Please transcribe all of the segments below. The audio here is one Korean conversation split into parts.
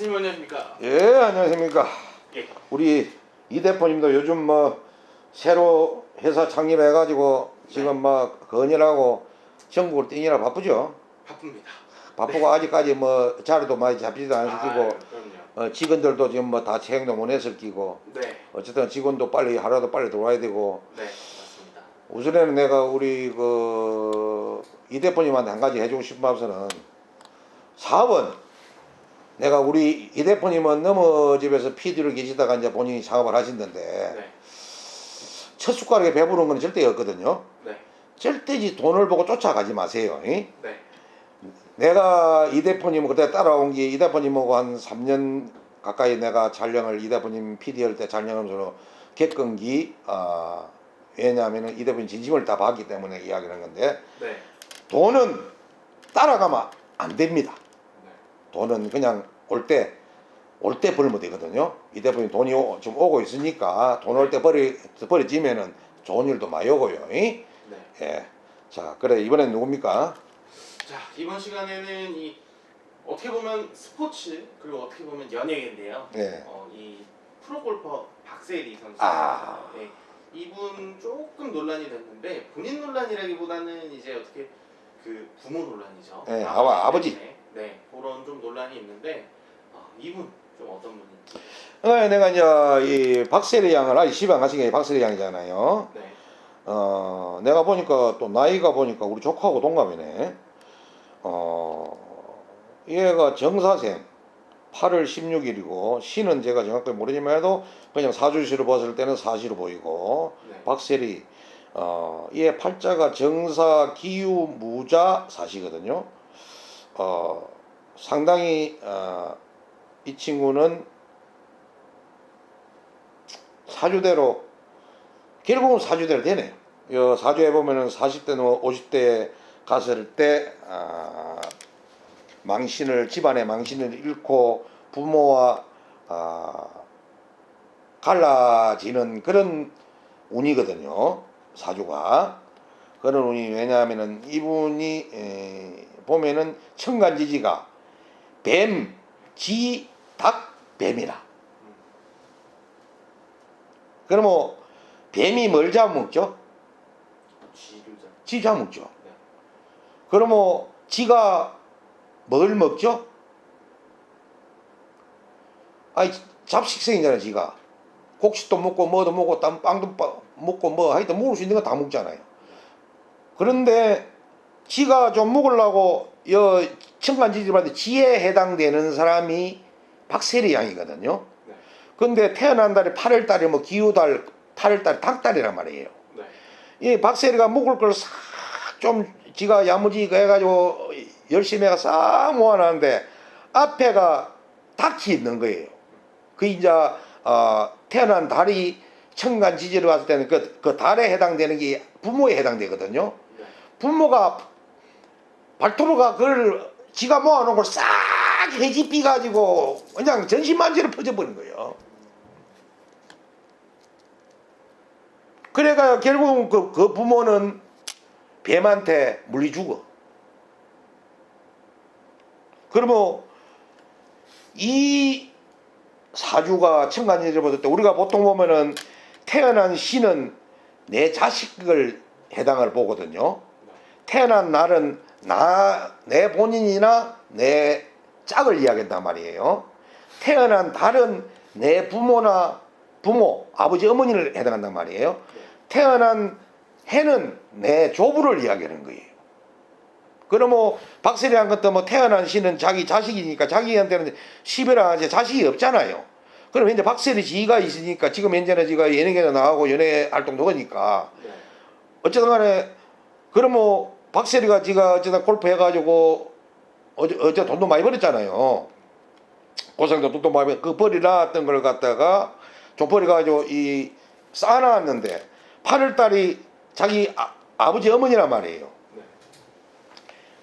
선생님 안녕하십니까? 예, 안녕하십니까. 예. 우리 이 대표님도 요즘 뭐 새로 회사 창립해가지고 지금 막 건의라고 전국을 뛰느라 바쁘죠. 바쁩니다. 바쁘고 아직까지 뭐 자료도 많이 잡히지도 아유, 그럼요. 어, 직원들도 지금 뭐 다 채용도 못 했을 끼고 네, 어쨌든 직원도 빨리 하루도 빨리 들어와야 되고 네, 맞습니다. 우선에는 내가 우리 그 이 대표님한테 한 가지 해주고 싶은 말씀은 사업은 내가 우리 이 대표님은 너무 집에서 PD로 계시다가 이제 본인이 작업을 하시는데 네, 첫 숟가락에 배부른 건 절대 없거든요. 네, 절대지 돈을 보고 쫓아가지 마세요. 이? 네, 내가 이 대표님 그때 따라온 게 이 대표님하고 한 3년 가까이 내가 촬영을 이 대표님 PD 할 때 촬영하면서 겪은 기 아, 왜냐하면 이 대표님 진심을 다 봤기 때문에 이야기하는 건데 네, 돈은 따라가면 안 됩니다. 네. 돈은 그냥 올 때 올 때 벌면 되거든요. 이 대표님 돈이 오, 좀 오고 있으니까 돈 올 때 버리 버려지면은 좋은 일도 많이 오고요. 이? 네. 예. 자, 그래 이번엔 누굽니까? 자, 이번 시간에는 이 어떻게 보면 스포츠 그리고 어떻게 보면 연예계인데요. 예. 어, 이 프로골퍼 박세리 선수. 아. 네, 이분 조금 논란이 됐는데 본인 논란이라기보다는 이제 어떻게 그 부모 논란이죠. 네, 아버- 아버지. 때문에. 네, 그런 좀 논란이 있는데 어, 이분 좀 어떤 분인지. 어, 내가 이제 이 박세리 양을 아직 시방 가신 게 박세리 양이잖아요. 네, 어, 내가 보니까 또 나이가 보니까 우리 조카하고 동갑이네. 어, 얘가 정사생 8월 16일이고 시는 제가 정확하게 모르지만 해도 그냥 사주시로 봤을 때는 사시로 보이고 네, 박세리 어, 얘 팔자가 정사 기유 무자 사시거든요. 어, 상당히 어, 이 친구는 사주대로 결국은 사주대로 되네요. 요 사주에 보면은 40대, 50대 갔을 때 아, 망신을 집안의 망신을 잃고 부모와 아, 갈라지는 그런 운이거든요. 사주가 그런 운이 왜냐하면은 이분이 에, 보면은 천간지지가 뱀, 지, 닭, 뱀이라. 그럼 뭐 뱀이 뭘 좀. 지 잡아먹죠. 네. 그럼 뭐 지가 뭘 먹죠? 아이 잡식성이잖아요 지가 곡식도 먹고 뭐도 먹고 땀 빵도 빠- 먹고 뭐 하여튼 먹을 수 있는 거 다 먹잖아요 그런데 지가 좀 먹으려고 여 천간지지한테 지에 해당되는 사람이 박세리 양이거든요 네. 근데 태어난 달이 8월 달이 뭐 기후달 8월 달 닭달이란 말이에요 네. 이 박세리가 먹을 걸 싹 좀 지가 야무지게 해가지고 열심히 해가 싹 모아놨는데 앞에가 닭이 있는 거예요. 그 이제 어, 태어난 달이 천간 지지로 왔을 때는 그, 그 달에 해당되는 게 부모에 해당되거든요. 네. 부모가 발토르가 그걸 지가 모아놓은 걸 싹 해집비 가지고 그냥 전신만지로 퍼져버린 거예요. 그래가 결국 그, 그 부모는 뱀한테 물리 죽어. 그러면 이 사주가 천간지를 봤을 때 우리가 보통 보면은 태어난 시는 내 자식을 해당을 보거든요. 태어난 날은 나 내 본인이나 내 짝을 이야기한단 말이에요. 태어난 달은 내 부모나 부모, 아버지, 어머니를 해당한단 말이에요. 태어난 해는 내 조부를 이야기하는 거예요. 그럼 뭐 박세리 한 것도 뭐 태어난 시는 자기 자식이니까 자기한테는 시베라 이제 자식이 없잖아요. 그럼 이제 박세리 지가 있으니까 지금 현재는 지가 예능에도 나가고 연예 활동도 하니까 네. 어쨌든 간에 그럼 뭐 박세리가 지가 어쨌든 골프 해가지고 어제 어제 돈도 많이 벌었잖아요. 고생도 돈도 많이 벌, 그 벌이놨던 걸 갖다가 좀 벌어가지고 이 쌓아놨는데 8월달이 자기 아, 아버지 어머니란 말이에요. 네.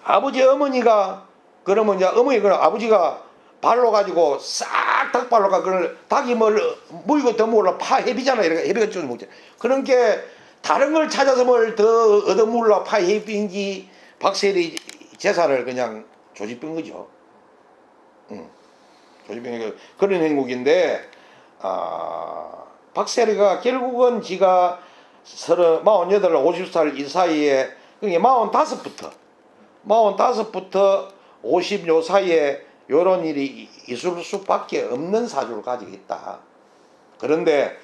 아버지 어머니가 그러면 이제 어머니 그럼 아버지가 발로 가지고 싹 닭발로 가 그걸 닭이 뭘 물고 더 먹으려 파 해비잖아 이렇게 해비가 좀 먹지 그런 게 다른 걸 찾아서 뭘 더 얻어 먹으려 파 해비인지 박세리 재산을 그냥 조집한 거죠. 응. 조직병 그런 행국인데 아 박세리가 결국은 지가 서른 마흔여덟 오십 살 이 사이에 그게 마흔다섯부터 마흔다섯부터 오십 요 사이에 요런 일이 있을 수밖에 없는 사주를 가지고 있다. 그런데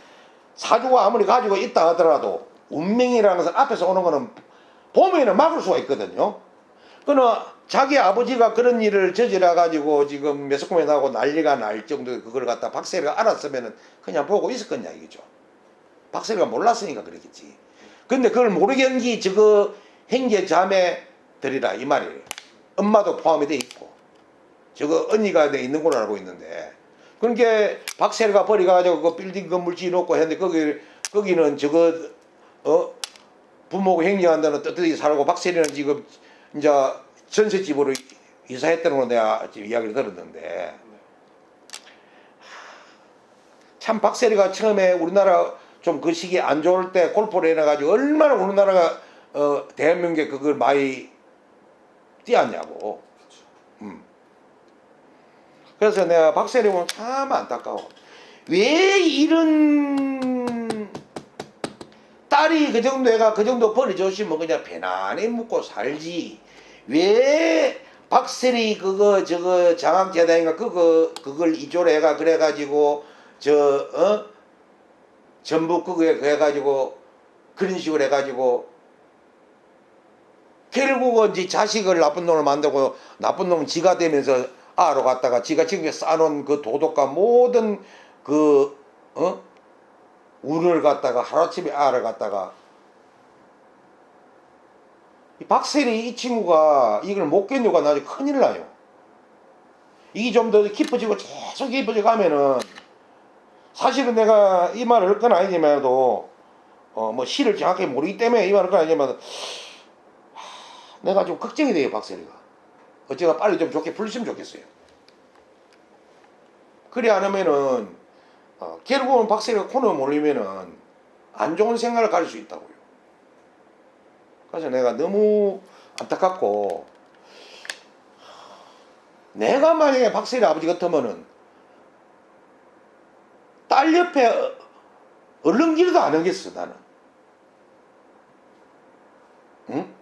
사주가 아무리 가지고 있다 하더라도 운명이라는 것은 앞에서 오는 거는 보면은 막을 수가 있거든요. 그는 자기 아버지가 그런 일을 저질러 가지고 지금 매스컴에 나오고 난리가 날 정도의 그걸 갖다 박세리가 알았으면은 그냥 보고 있었겠냐 이거죠. 박세리가 몰랐으니까 그랬겠지. 근데 그걸 모르겠기 저거 행제 자매들이라 이 말이에요. 엄마도 포함이 돼 있고 저거 언니가 돼 있는 걸로 알고 있는데 그러니까 박세리가 버리가지고 그 빌딩 건물 지어놓고 했는데 거기 거기는 저거 어 부모가 행정한다는 떳떳이 살고 박세리는 지금 이제 전셋집으로 이사했다는 걸 내가 지금 이야기를 들었는데 참 박세리가 처음에 우리나라 좀 그 시기에 안 좋을 때 골프를 해놔가지고 얼마나 우리나라가 어 대한민국에 그걸 많이 띄었냐고. 음. 그래서 내가 박세리 보면 참 안타까워. 왜 이런 딸이 그 정도 애가 그 정도 버려줬으면 그냥 편안히 묵고 살지. 왜 박세리 그거 저거 장학재단인가 그거 그걸 이조로 해가 그래가지고 저 어? 전부 그거에 해가지고 그런 식으로 해가지고 결국은 이제 자식을 나쁜 놈을 만들고 나쁜 놈은 지가 되면서 아로 갔다가 지가 지금 쌓아놓은 그 도덕과 모든 그 어? 운을 갖다가 하루아침에 아를 갖다가 이 박세리 이 친구가 이걸 못 견뎌가 나중에 큰일 나요. 이게 좀 더 깊어지고 계속 깊어져 가면은 사실은 내가 이 말을 할 건 아니지만도 어 뭐 시를 정확히 모르기 때문에 이 말을 할 건 아니지만 하, 내가 좀 걱정이 돼요 박세리가 어째가 빨리 좀 좋게 풀렸으면 좋겠어요. 그래 안 하면은 어, 결국은 박세리가 코너에 몰리면은 안 좋은 생각을 가질 수 있다고요. 그래서 내가 너무 안타깝고 내가 만약에 박세리 아버지 같으면은 딸 옆에 얼렁기도 안 하겠어 나는. 응?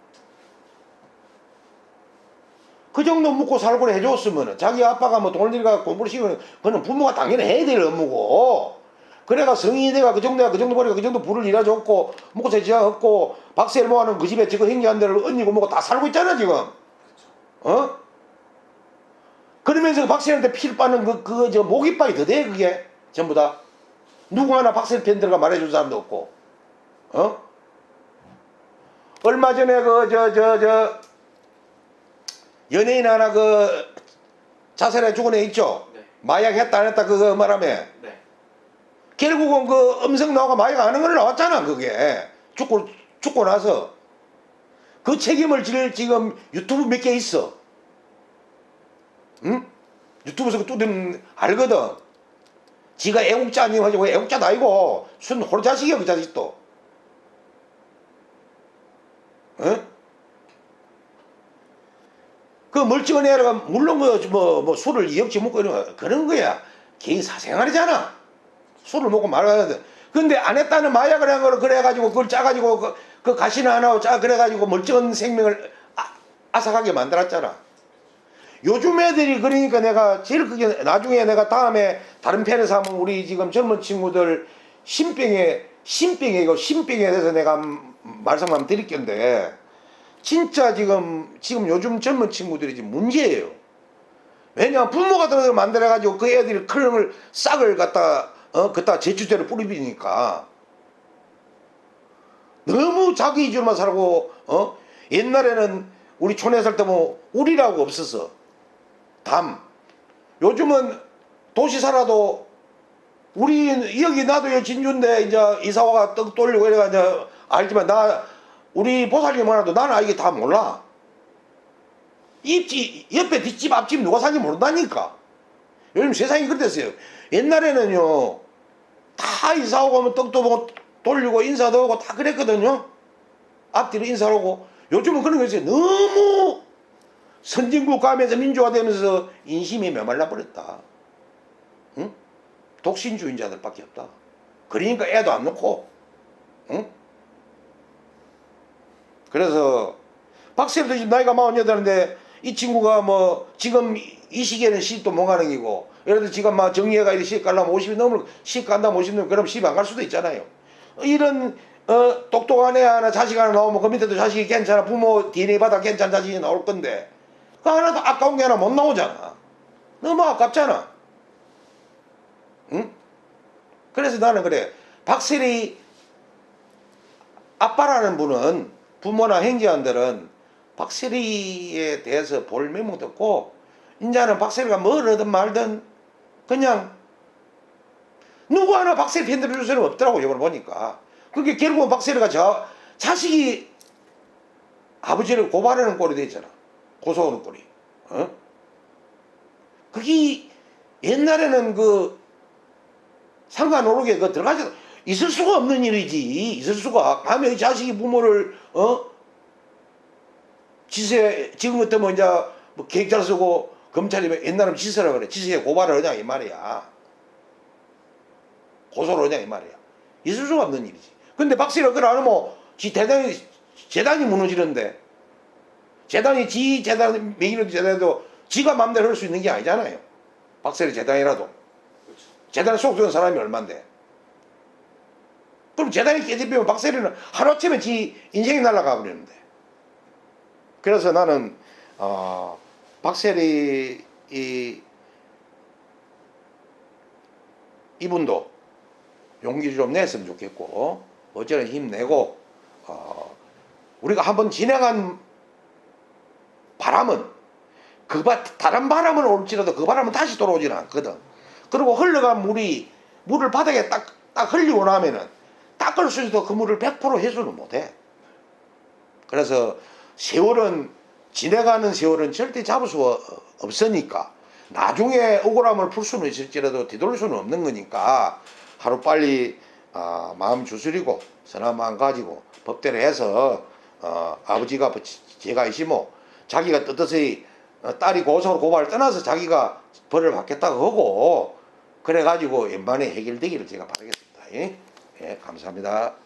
그 정도 묵고 살고 해줬으면은 자기 아빠가 뭐 돈을 들여가 공부를 시키면 그거는 부모가 당연히 해야 될 업무고 그래가 성인이 돼가 그 정도야 그 정도 버리고 그 정도 부를 일해줬고 묵고 새 지장 없고 박세를 모아는 그 집에 지금 행기한 대로 언니고 뭐고 다 살고 있잖아 지금 어? 그러면서 박세한테 피를 빠는 그, 그거 저 모기빨이 더 돼, 그게. 전부 다. 누구 하나 박세 팬들가 말해준 사람도 없고. 어? 얼마 전에 그, 저, 저, 저, 연예인 하나 그, 자살해 죽은 애 있죠? 네. 마약 했다 안 했다 그거 말하며. 네. 결국은 그 음성 나오고 마약 하는 걸 나왔잖아, 그게. 죽고, 죽고 나서. 그 책임을 질 지금 유튜브 몇 개 있어. 응? 유튜브에서 그 뚜드는 알거든. 지가 애국자 아니고 가지고 애국자도 아니고 순 호자식이야 그 자식도. 응? 그 멀쩡한 애가 물론 뭐, 뭐, 뭐 술을 이역지 먹고 이런 거 그런 거야. 개인 사생활이잖아. 술을 먹고 말아야 돼. 근데 안 했다는 마약을 한 거를 그래가지고 그걸 짜가지고 그, 그 가시는 안 하고 짜 그래가지고 멀쩡한 생명을 아, 아삭하게 만들었잖아. 요즘 애들이 그러니까 내가 제일 크게 나중에 내가 다음에 다른 편에서 하면 우리 지금 젊은 친구들 신병에 신병에 이거 신병에 대해서 내가 음, 말씀 한번 드릴 건데 진짜 지금 지금 요즘 젊은 친구들이 지금 문제예요. 왜냐 부모가 들어서 만들어 가지고 그 애들이 크름을 싹을 갖다 어 그다 제주대로 뿌리니까 너무 자기 위주로만 살고 어 옛날에는 우리 촌에 살 때 뭐 우리라고 없었어. 담. 요즘은 도시 살아도 우리 여기 나도 여 진주인데 이제 이사와가 떡 돌리고 이래가 이제 알지만 나 우리 보살님 하나도 나는 이게 다 몰라. 입집 옆에 뒷집 앞집 누가 사는지 모른다니까. 요즘 세상이 그랬어요. 옛날에는요 다 이사 오고 하면 떡도 보고 돌리고 인사도 하고 다 그랬거든요. 앞뒤로 인사하고 요즘은 그런 거 있어요. 너무 선진국 가면서 민주화되면서 인심이 메말라 버렸다. 응? 독신주의자들밖에 없다. 그러니까 애도 안 놓고, 응? 그래서 박세리도 지금 나이가 48인데 이 친구가 뭐 지금 이- 이 시기에는 시집도 못 가는 기고 예를 들어 지금 막 정리해가 이렇게 시집 가려면 50이 넘을 시집 간다면 50 넘으면 그럼 시집 안 갈 수도 있잖아요. 이런 어, 똑똑한 애 하나 자식 하나 나오면 그 밑에도 자식이 괜찮아 부모 DNA 받아 괜찮은 자식이 나올 건데 그 하나도 아까운 게 하나 못 나오잖아. 너무 아깝잖아. 응? 그래서 나는 그래 박세리 아빠라는 분은 부모나 행제한들은 박세리에 대해서 볼 메모도 없고 이제는 박세리가 뭘 하든 말든 그냥 누구 하나 박세리 편 들어 줄 사람 없더라고 이걸 보니까. 그게 결국은 박세리가 저 자식이 아버지를 고발하는 꼴이 됐잖아. 고소하는 꼴이. 어? 그게 옛날에는 그 상관 오르게 그 들어가지 있을 수가 없는 일이지. 있을 수가. 감히 자식이 부모를 어? 지세 지금 같으면 이제 뭐 계획잘 쓰고 검찰이 옛날에 지세라 그래. 지세 고발을 하냐 이 말이야. 고소를 하냐 이 말이야. 있을 수가 없는 일이지. 근데 박씨가 그걸 안 하면 지 대단히 재단이 무너지는데. 재단이 지 재단 명의로 재단도 지가 마음대로 할 수 있는 게 아니잖아요. 박세리 재단이라도. 그렇죠. 재단에 속드는 사람이 얼만데 그럼 재단이 깨집히면 박세리는 하루아침에 지 인생이 날아가 버리는데 그래서 나는 어, 박세리 이 이분도 용기를 좀 냈으면 좋겠고 어쩌나 힘내고 어, 우리가 한번 지나간 바람은 그 바, 다른 바람은 올지라도 그 바람은 다시 돌아오지는 않거든. 그리고 흘러간 물이 물을 바닥에 딱, 딱 흘리고 나면은 닦을 수 있어도 그 물을 100% 해소는 못해. 그래서 세월은 지나가는 세월은 절대 잡을 수 어- 없으니까 나중에 억울함을 풀 수는 있을지라도 뒤돌릴 수는 없는 거니까 하루 빨리 아, 마음 주스리고 선한 마음 가지고 법대로 해서 어, 아버지가 제가 이시모 자기가 떳떳이 어, 딸이 고소를 고발을 떠나서 자기가 벌을 받겠다고 하고 그래가지고 웬만에 해결되기를 제가 바라겠습니다. 예, 예 감사합니다.